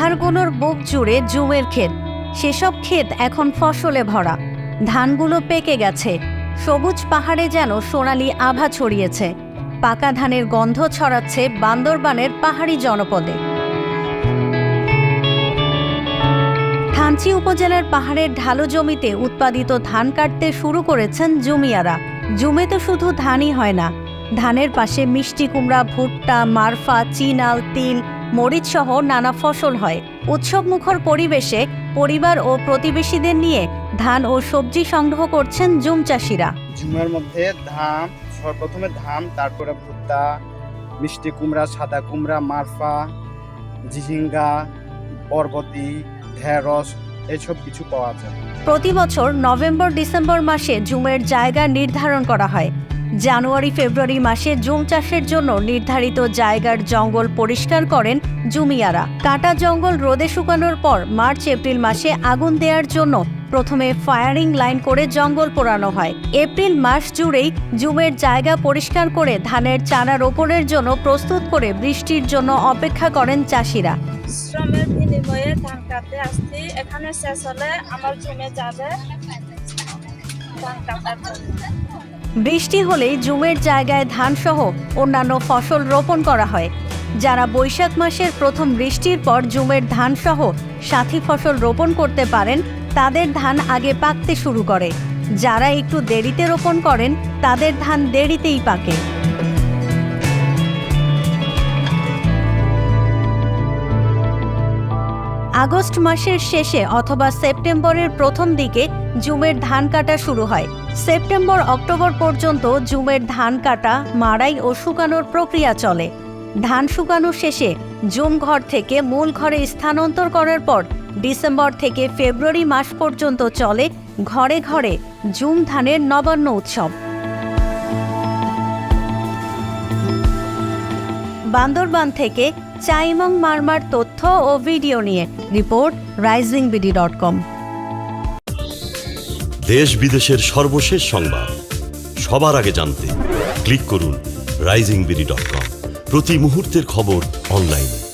পাহাড়গুলোর বুক জুড়ে জুমের ক্ষেত। সেসব ক্ষেত এখন ফসলে ভরা। ধানগুলো পেকে গেছে। সবুজ পাহাড়ে যেন সোনালি আভা ছড়িয়েছে। পাকা ধানের গন্ধ ছড়াচ্ছে বান্দরবানের পাহাড়ি জনপদে। থানচি উপজেলার পাহাড়ের ঢালো জমিতে উৎপাদিত ধান কাটতে শুরু করেছেন জুমিয়ারা। জুমে তো শুধু ধানই হয় না। ধানের পাশে মিষ্টি কুমড়া, ভুট্টা, মারফা, চিনাল, তিল মরিচ সহ নানা ফসল হয়। উৎসবমুখর পরিবেশে পরিবার ও প্রতিবেশীদের নিয়ে ধান ও সবজি সংগ্রহ করছেন জুম চাষিরা। জুমের মধ্যে ধান সর্বপ্রথমে ধান তারপরে ভুট্টা মিষ্টি কুমড়া সাদা কুমড়া মারফা ঝিঝিঙ্গা বরবতি ঢেঁড়স এসব কিছু পাওয়া যায়। প্রতি বছর নভেম্বর ডিসেম্বর মাসে জুমের জায়গা নির্ধারণ করা হয়। জানুয়ারি, ফেব্রুয়ারি মাসে জুম চাষের জন্য নির্ধারিত জায়গার জঙ্গল পরিষ্কার করেন জুমিয়ারা। কাটা জঙ্গল রোদে শুকানোর পর মার্চ, এপ্রিল মাসে আগুন দেওয়ার জন্য প্রথমে ফায়ারিং লাইন করে জঙ্গল পোড়ানো হয়। এপ্রিল মাস জুড়েই জুমের জায়গা পরিষ্কার করে ধানের চারা রোপণের জন্য প্রস্তুত করে বৃষ্টির জন্য অপেক্ষা করেন চাষিরা। শ্রমের বিনিময়ে ধান কাটতে আসছি। এখানে শেষ হলে আমার জমে যাবে। ধান কাটার বৃষ্টি হলেই জুমের জায়গায় ধানসহ অন্যান্য ফসল রোপণ করা হয়। যারা বৈশাখ মাসের প্রথম বৃষ্টির পর জুমের ধানসহ সাথী ফসল রোপণ করতে পারেন, তাদের ধান আগে পাকতে শুরু করে। যারা একটু দেরিতে রোপণ করেন, তাদের ধান দেরিতেই পাকে। আগস্ট মাসের শেষে অথবা সেপ্টেম্বরের প্রথম দিকে জুমের ধান কাটা শুরু হয়। সেপ্টেম্বর, অক্টোবর পর্যন্ত জুমের ধান কাটা, মাড়াই ও শুকানোর প্রক্রিয়া চলে। ধান শুকানো শেষে জুম ঘর থেকে মূল ঘরে স্থানান্তর করার পর ডিসেম্বর থেকে ফেব্রুয়ারি মাস পর্যন্ত চলে ঘরে ঘরে জুম ধানের নবান্ন উৎসব। বান্দরবান থেকে চাইমং মারমার তথ্য ও ভিডিও নিয়ে report rising BD dot com. দেশ বিদেশের সর্বশেষ সংবাদ। সবার আগে জানতে ক্লিক করুন রাইজিং বিডি ডট কম। প্রতি মুহূর্তের খবর অনলাইনে।